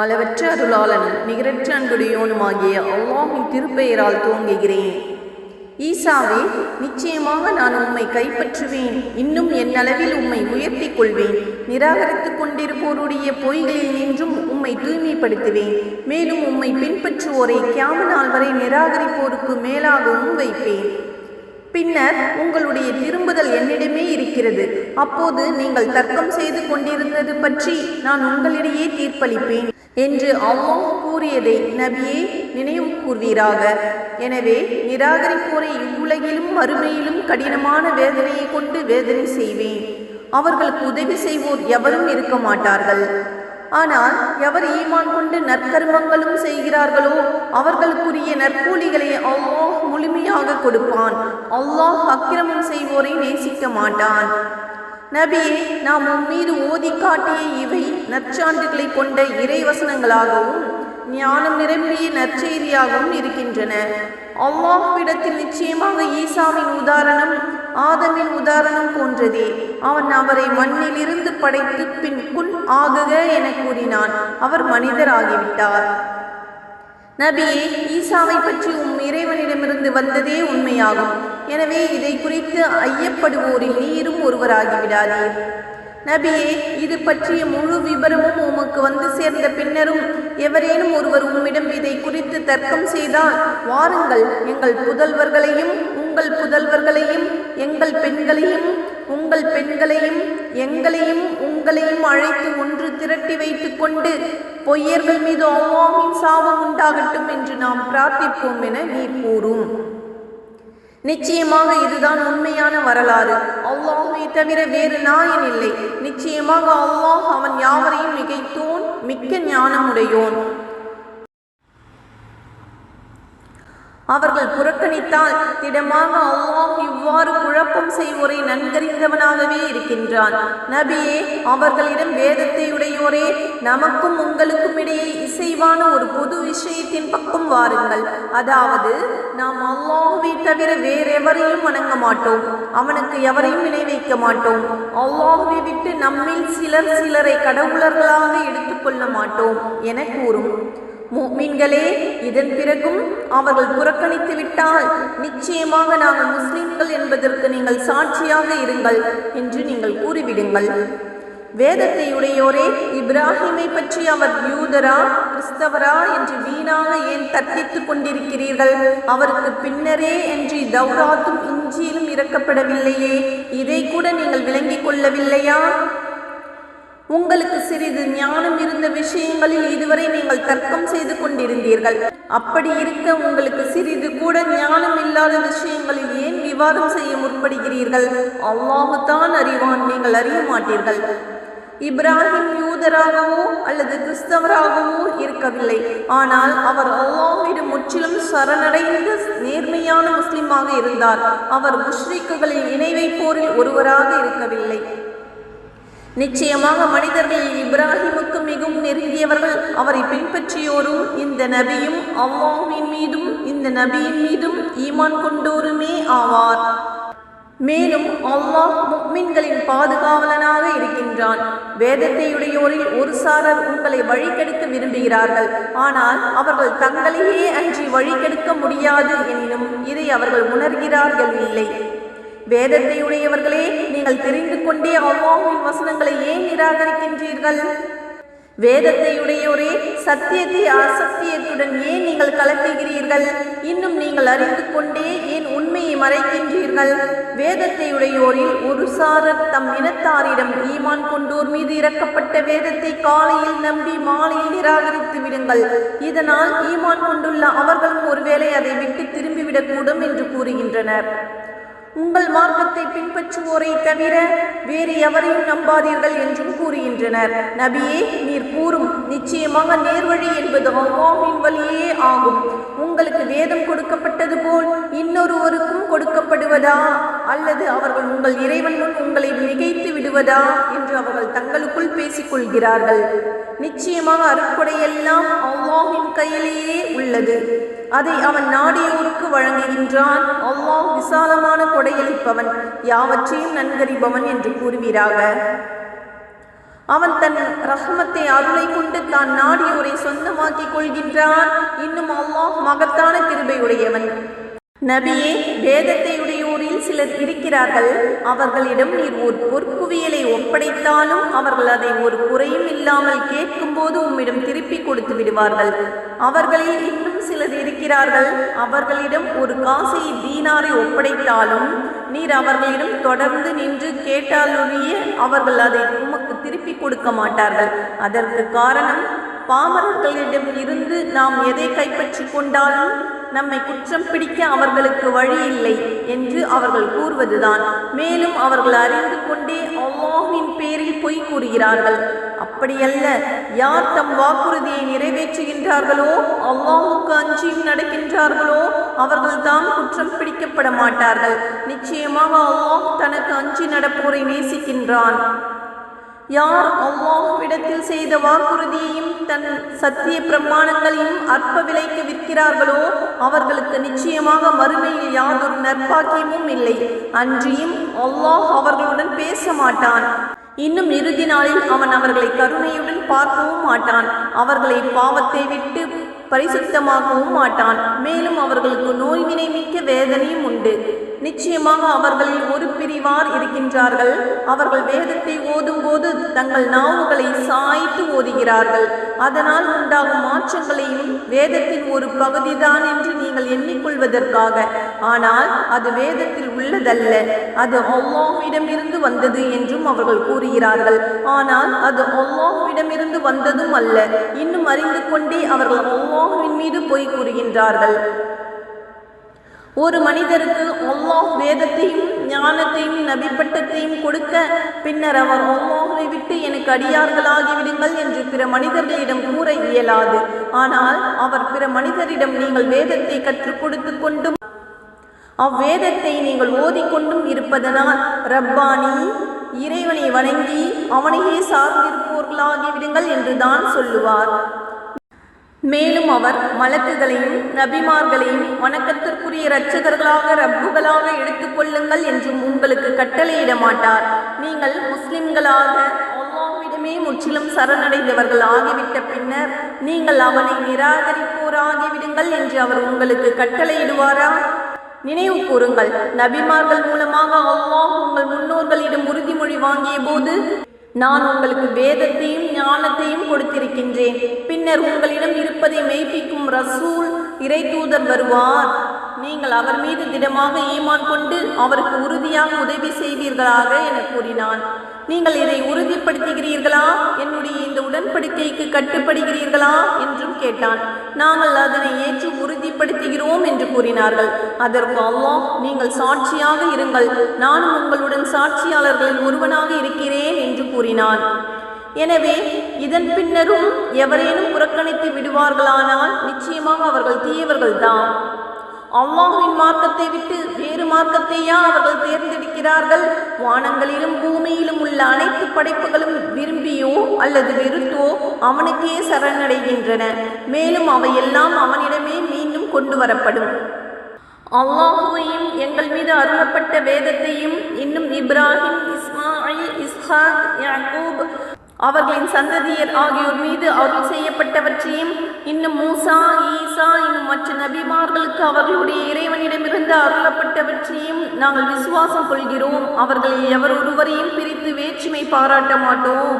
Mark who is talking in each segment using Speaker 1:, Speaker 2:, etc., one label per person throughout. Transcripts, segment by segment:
Speaker 1: அளவற்ற அருளாளனும் நிகரற்ற அன்புடையோனுமாகிய அல்லாஹின் திருப்பெயரால் துவங்குகிறேன். ஈசாவே நிச்சயமாக நான் உம்மை கைப்பற்றுவேன். இன்னும் என் அளவில் உம்மை உயர்த்திக் கொள்வேன். நிராகரித்துக் கொண்டிருப்போருடைய பொய்களில் நின்றும் உம்மை தூய்மைப்படுத்துவேன். மேலும் உம்மை பின்பற்றுவோரை கியாம நாள் வரை நிராகரிப்போருக்கு மேலாகவும் வைப்பேன். பின்னர் உங்களுடைய திரும்புதல் என்னிடமே இருக்கிறது. அப்போது நீங்கள் தர்க்கம் செய்து கொண்டிருந்தது பற்றி நான் உங்களிடையே தீர்ப்பளிப்பேன். என்று அல்லாஹ் கூறியதை நபியே நினைவு கூர்வீராக. எனவே நிராகரிப்போரை இவ்வுலகிலும் மறுமையிலும் கடினமான வேதனையை கொண்டு வேதனை செய்வேன். அவர்களுக்கு உதவி செய்வோர் எவரும் இருக்க மாட்டார்கள். ஆனால் எவர் ஈமான் கொண்டு நற்கர்மங்களும் செய்கிறார்களோ அவர்களுக்குரிய நற்கூலிகளை அல்லாஹ் முழுமையாக கொடுப்பான். அல்லாஹ் அக்கிரமம் செய்வோரை நேசிக்க மாட்டான். நபியே நாம் உம்மீது ஓதி காட்டிய இவை நற்சான்றுகளை கொண்ட இறைவசனங்களாகவும் ஞானம் நிரம்பிய நற்செய்தியாகவும் இருக்கின்றன. அல்லாஹ்விடத்தில் நிச்சயமாக ஈசாவின் உதாரணம் ஆதமின் உதாரணம் போன்றதே. அவன் அவரை மண்ணிலிருந்து படைத்து பின் குன் ஆகுக என கூறினான். அவர் மனிதராகிவிட்டார். நபியே ஈசாவை பற்றி உம் இறைவனிடமிருந்து வந்ததே உண்மையாகும். எனவே இதை குறித்து ஐயப்படுவோரில் நீரும் ஒருவராகிவிடாதீர் நபியே இது பற்றிய முழு விபரமும் உமக்கு வந்து சேர்ந்த பின்னரும் எவரேனும் ஒருவர் உம்மிடம் இதை குறித்து தர்க்கம் செய்தால் வாருங்கள் எங்கள் புதல்வர்களையும் உங்கள் புதல்வர்களையும் எங்கள் பெண்களையும் உங்கள் பெண்களையும் எங்களையும் உங்களையும் அழைத்து ஒன்று திரட்டி வைத்துக் கொண்டு பொய்யர்கள் மீது அவ்வாவின் சாபம் உண்டாகட்டும் என்று நாம் பிரார்த்திப்போம் என நீ கூறும். நிச்சயமாக இதுதான் உண்மையான வரலாறு. அல்லாஹை தவிர வேறு நாயன் இல்லை. நிச்சயமாக அல்லாஹ் அவன் யாவரையும் மிகைத்தோன் மிக்க ஞானமுடையோன். அவர்கள் புறக்கணித்தால் திடமாக அல்லாஹ் இவ்வாறு குழப்பம் செய்வோரை நன்கறிந்தவனாகவே இருக்கின்றான். நபியே அவர்களிடம் வேதத்தை உடையோரே நமக்கும் உங்களுக்கும் இடையே இசைவான ஒரு பொது விஷயத்தின் பக்கம் வாருங்கள். அதாவது நாம் அல்லாஹுவை தவிர வேறெவரையும் வணங்க மாட்டோம். அவனுக்கு எவரையும் இணை வைக்க மாட்டோம். அல்லாஹுவை விட்டு நம்மில் சிலர் சிலரை கடவுளர்களாக எடுத்துக்கொள்ள மாட்டோம் என கூறும். மீன்களே இதன் பிறகும் அவர்கள் புறக்கணித்து விட்டால் நிச்சயமாக நாங்கள் முஸ்லிம்கள் என்பதற்கு நீங்கள் சாட்சியாக இருங்கள் என்று நீங்கள் கூறிவிடுங்கள். வேதத்தை உடையோரே இப்ராஹிமை பற்றி அவர் யூதரா கிறிஸ்தவரா என்று வீணாக ஏன் தர்க்கித்துக் கொண்டிருக்கிறீர்கள்? அவருக்கு பின்னரே என்று தௌராத்தும் இஞ்சியிலும் இறக்கப்படவில்லையே. இதை கூட நீங்கள் விளங்கிக் கொள்ளவில்லையா? உங்களுக்கு சிறிது ஞானம் இருந்த விஷயங்களில் இதுவரை நீங்கள் தர்க்கம் செய்து கொண்டிருந்தீர்கள். அப்படி இருக்க உங்களுக்கு சிறிது கூட ஞானம் இல்லாத விஷயங்களில் ஏன் விவாதம் செய்ய முற்படுகிறீர்கள்? அல்லாஹு தான் அறிவான் நீங்கள் அறிய மாட்டீர்கள். இப்ராஹிம் யூதராகவோ அல்லது கிறிஸ்தவராகவோ இருக்கவில்லை. ஆனால் அவர் அல்லாஹிடம் முற்றிலும் சரணடைந்த நேர்மையான முஸ்லிமாக இருந்தார். அவர் முஷ்ரிக்குகளின் இணை வைப்போரில் ஒருவராக இருக்கவில்லை. நிச்சயமாக மனிதர்கள் இப்ராஹிமுக்கு மிகவும் நெருங்கியவர்கள். அவரை பின்பற்றியோரும் இந்த நபியும் அல்லாஹின் மீதும் இந்த நபியின் மீதும் ஈமான் கொண்டோருமே ஆவார். மேலும் அல்லாஹ் முக்மின்களின் பாதுகாவலனாக இருக்கின்றான். வேதத்தையுடையோரில் ஒரு சாரர் உங்களை வழிகெடுக்க விரும்புகிறார்கள். ஆனால் அவர்கள் தங்களையே அன்றி வழிகெடுக்க முடியாது எனினும் இதை அவர்கள் உணர்கிறார்கள் இல்லை. வேதத்தை உடையவர்களே நீங்கள் தெரிந்து கொண்டே அவ்வாவின் வசனங்களை ஏன் நிராகரிக்கின்றீர்கள்? வேதத்தை உடையோரே சத்தியத்தை அசத்தியத்துடன் ஏன் நீங்கள் கலக்குகிறீர்கள்? இன்னும் நீங்கள் அறிந்து கொண்டே ஏன் உண்மையை மறைக்கின்றீர்கள்? வேதத்தை உடையோரில் ஒரு சாரர் தம் இனத்தாரிடம் ஈமான் கொண்டோர் மீது இறக்கப்பட்ட வேதத்தை காலையில் நம்பி மாலையில் நிராகரித்து விடுங்கள். இதனால் ஈமான் கொண்டுள்ள அவர்களும் ஒருவேளை அதை விட்டு திரும்பிவிடக்கூடும் என்று கூறுகின்றனர். உங்கள் மார்க்கத்தை பின்பற்றுவோரை தவிர வேறு எவரையும் நம்பாதீர்கள் என்றும் கூறுகின்றனர். நபியே நீர் கூறும் நிச்சயமாக நேர்வழி என்பது அவ்வாவின் வழியே ஆகும். உங்களுக்கு வேதம் கொடுக்கப்பட்டது போல் இன்னொருவருக்கும் கொடுக்கப்படுவதா? அல்லது அவர்கள் உங்கள் இறைவன் முன் உங்களை மிகைத்து விடுவதா? என்று அவர்கள் தங்களுக்குள் பேசிக்கொள்கிறார்கள். நிச்சயமாக அருட்கொடையெல்லாம் அவ்வாவின் கையிலேயே உள்ளது. அதை அவன் நாடியோருக்கு வழங்குகின்றான். அல்லாஹ் விசாலமான கொடையளிப்பவன். யாவற்றையும் நன்கறிபவன் என்று கூறுவீராக. அவன் தன் ரஹ்மத்தை அருளை கொண்டு தான் நாடியோரை சொந்தமாக்கிக் கொள்கின்றான். இன்னும் அல்லாஹ் மகத்தான கிருபையுடையவன். நபியே வேதத்தை உடையோரில் சிலர் இருக்கிறார்கள். அவர்களிடம் நீர் ஒரு பொற்குவியலை ஒப்படைத்தாலும் அவர்கள் அதை ஒரு குறையும் இல்லாமல் கேட்கும்போது உம்மிடம் திருப்பி கொடுத்து விடுவார்கள். அவர்களில் இன்னும் சிலர் இருக்கிறார்கள் அவர்களிடம் ஒரு காசை தீனாரை ஒப்படைத்தாலும் நீர் அவர்களிடம் தொடர்ந்து நின்று கேட்டாலொழிய அவர்கள் அதை உமக்கு திருப்பி கொடுக்க மாட்டார்கள். அதற்கு காரணம் பாமரர்களிடம் இருந்து நாம் எதை கைப்பற்றி கொண்டாலும் நம்மை குற்றம் பிடிக்க அவர்களுக்கு வழி இல்லை என்று அவர்கள் கூறுவதுதான். மேலும் அவர்கள் அறிந்து கொண்டே அல்லாஹின் பேரில் பொய் கூறுகிறார்கள். அப்படியல்ல யார் தம் வாக்குறுதியை நிறைவேற்றுகின்றார்களோ அல்லாஹுக்கு அஞ்சியும் நடக்கின்றார்களோ அவர்கள் தான் குற்றம் பிடிக்கப்பட மாட்டார்கள். நிச்சயமாக அல்லாஹ் தனக்கு அஞ்சி நடப்போரை நேசிக்கின்றான். யார் அல்லாஹ்விடத்தில் செய்த வாக்குறுதியையும் தன் சத்திய பிரமாணங்களையும் அற்ப விலைக்கு விற்கிறார்களோ அவர்களுக்கு நிச்சயமாக மறுமையில் யாதொரு நற்பாக்கியமும் இல்லை. அன்றியும் அல்லாஹ் அவர்களுடன் பேச மாட்டான் இன்னும் இறுதி நாளில் அவன் அவர்களை கருணையுடன் பார்க்கவும் மாட்டான். அவர்களை பாவத்தை விட்டு பரிசுத்தமாக்கவும் மாட்டான். மேலும் அவர்களுக்கு நோய்வினை மிக்க வேதனையும் உண்டு. நிச்சயமாக அவர்களில் ஒரு பிரிவார் இருக்கின்றார்கள். அவர்கள் வேதத்தை ஓதும்போது தங்கள் நாவுகளை சாய்த்து ஓதுகிறார்கள். அதனால் உண்டாகும் மாற்றங்களையும் வேதத்தின் ஒரு பகுதிதான் என்று நீங்கள் எண்ணிக்கொள்வதற்காக. ஆனால் அது வேதத்தில் உள்ளதல்ல. அது அல்லாஹ்விடமிருந்து வந்தது என்றும் அவர்கள் கூறுகிறார்கள். ஆனால் அது அல்லாஹ்விடமிருந்து வந்ததும் அல்ல. இன்னும் அறிந்து கொண்டே அவர்கள் அல்லாஹ்வின் மீது பொய் கூறுகின்றார்கள். ஒரு மனிதருக்கு அல்லாஹ் வேதத்தையும் ஞானத்தையும் நபிப்பட்டத்தையும் கொடுக்க பின்னர் அவர் அல்லாஹை விட்டு எனக்கு அடியார்களாகிவிடுங்கள் என்று பிற மனிதர்களிடம் கூற இயலாது. ஆனால் அவர் பிற மனிதரிடம் நீங்கள் வேதத்தை கற்றுக் கொடுத்து கொண்டும் அவ்வேதத்தை நீங்கள் ஓதிக்கொண்டும் இருப்பதனால் ரப்பானி இறைவனை வணங்கி அவனையே சார்ந்திருப்போர்களாகிவிடுங்கள் என்று தான் சொல்லுவார். மேலும் அவர் மலக்குகளையும் நபிமார்களையும் வணக்கத்திற்குரிய இரட்சகர்களாக ரப்புகளாக எடுத்துக்கொள்ளுங்கள் என்றும் உங்களுக்கு கட்டளையிட மாட்டார். நீங்கள் முஸ்லிம்களாக அல்லாவிடமே முற்றிலும் சரணடைந்தவர்கள் ஆகிவிட்ட பின்னர் நீங்கள் அவனை நிராகரிப்போராகிவிடுங்கள் என்று அவர் உங்களுக்கு கட்டளையிடுவாரா? நினைவு கூறுங்கள். நபிமார்கள் மூலமாக அல்லாஹ் உங்கள் முன்னோர்களிடம் உறுதிமொழி வாங்கிய போது நான் உங்களுக்கு வேதத்தையும் ஞானத்தையும் கொடுத்திருக்கின்றேன். பின்னர் உங்களிடம் இருப்பதை மெய்ப்பிக்கும் ரசூல் இறை தூதர் வருவார். நீங்கள் அவர் மீது திடமாக ஈமான் கொண்டு அவருக்கு உறுதியாக உதவி செய்வீர்களாக என கூறினான். நீங்கள் இதை உறுதிப்படுத்துகிறீர்களா? என்னுடைய இந்த உடன்படிக்கைக்கு கட்டுப்படுகிறீர்களா? என்றும் கேட்டான். நாங்கள் அதனை ஏற்று உறுதிப்படுத்துகிறோம் என்று கூறினார்கள். அதற்கு அல்லாஹ் நீங்கள் சாட்சியாக இருங்கள். நானும் உங்களுடன் சாட்சியாளர்களில் ஒருவனாக இருக்கிறேன் என்று கூறினான். எனவே இதன் பின்னரும் எவரேனும் புறக்கணித்து விடுவார்களானால் நிச்சயமாக அவர்கள் தீயவர்கள்தான். அல்லாஹுவின் மார்க்கத்தை விட்டு வேறு மார்க்கத்தையா அவர்கள் தேர்ந்தெடுக்கிறார்கள்? வானங்களிலும் பூமியிலும் உள்ள அனைத்து படைப்புகளும் விரும்பியோ அல்லது வெறுத்தோ அவனுக்கே சரணடைகின்றன. மேலும் அவையெல்லாம் அவனிடமே மீண்டும் கொண்டு வரப்படும். அல்லாஹுவையும் எங்கள் மீது அருளப்பட்ட வேதத்தையும் இன்னும் இப்ராஹிம் இஸ்மாயில் இஸ்ஹாக் யாக்கூப் அவர்களின் சந்ததியர் ஆகியோர் மீது அருள் செய்யப்பட்டவற்றையும் இன்னும் மூசா மற்ற நபிமார்களுக்கு அவர்களுடைய இறைவனிடமிருந்து அருளப்பட்டவற்றையும் நாங்கள் விசுவாசம் கொள்கிறோம். அவர்களில் எவர் ஒருவரையும் பிரித்து வேற்றுமை பாராட்ட மாட்டோம்.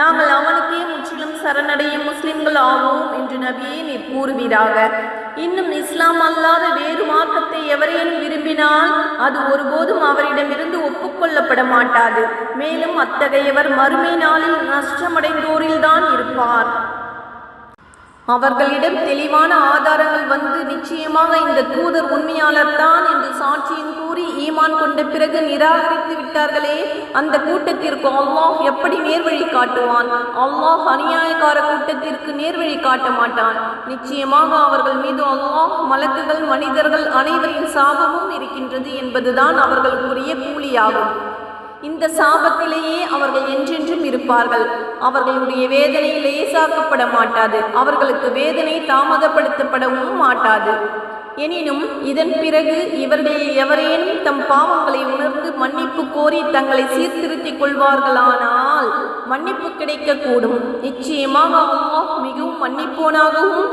Speaker 1: நாங்கள் அவனுக்கே முற்றிலும் சரணடைய முஸ்லிம்கள் ஆவோம் என்று நபியே நீர் கூறுவீராக. இன்னும் இஸ்லாம் அல்லாத வேறு மார்க்கத்தை எவரேனும் விரும்பினால் அது ஒருபோதும் அவரிடமிருந்து ஒப்புக்கொள்ளப்பட மாட்டாது. மேலும் அத்தகையவர் மறுமை நாளில் நஷ்டமடைந்தோரில்தான் இருப்பார். அவர்களிடம் தெளிவான ஆதாரங்கள் வந்து நிச்சயமாக இந்த தூதர் உண்மையாளர் தான் என்று சாட்சியம் கூறி ஈமான் கொண்ட பிறகு நிராகரித்து விட்டார்களே. அந்த கூட்டத்திற்கு அல்லாஹ் எப்படி நேர்வழி காட்டுவான்? அல்லாஹ் அநியாயக்கார கூட்டத்திற்கு நேர்வழி காட்ட மாட்டான். நிச்சயமாக அவர்கள் மீது அல்லாஹ் மலக்குகள் மனிதர்கள் அனைவரின் சாபமும் இருக்கின்றது என்பதுதான் அவர்களுக்குரிய கூலியாகும். இந்த சாபத்திலேயே அவர்கள் என்றென்றும் இருப்பார்கள். அவர்களுடைய வேதனை லேசாக்கப்பட மாட்டாது. அவர்களுக்கு வேதனை தாமதப்படுத்தப்படவும் மாட்டாது. எனினும் இதன் பிறகு இவர்களில் எவரேனும் தம் பாவங்களை உணர்ந்து மன்னிப்பு கோரி தங்களை சீர்திருத்திக் கொள்வார்களானால் மன்னிப்பு கிடைக்கக்கூடும். நிச்சயமாக அல்லாஹ் மிகவும் மன்னிப்போனாகவும்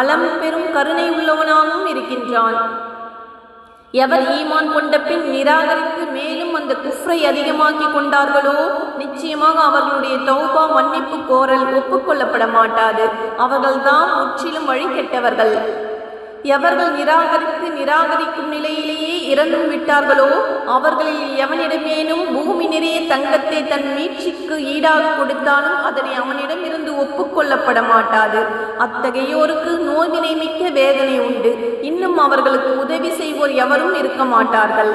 Speaker 1: அலம் பெரும் கருணை உள்ளவனாகவும் இருக்கின்றான். எவர் ஈமான் கொண்ட பின் நிராகரித்த குஃப்ரை அதிகமாக்கி கொண்டார்களோ நிச்சயமாக அவர்களுடைய தௌபா மன்னிப்பு கோரல் ஒப்புக்கொள்ளப்பட மாட்டாது. அவர்கள்தான் முற்றிலும் வழி கெட்டவர்கள் எவர்கள் நிராகரித்து நிராகரிக்கும் நிலையிலேயே இறந்தும் விட்டார்களோ அவர்களில் எவனிடமேனும் பூமி நிறைய தங்கத்தை தன் மீட்சிக்கு ஈடாக கொடுத்தாலும் அதனை அவனிடமிருந்து ஒப்புக்கொள்ளப்பட மாட்டாது. அத்தகையோருக்கு நோய்வினை மிக்க வேதனை உண்டு. இன்னும் அவர்களுக்கு உதவி செய்வோர் எவரும் இருக்க மாட்டார்கள்.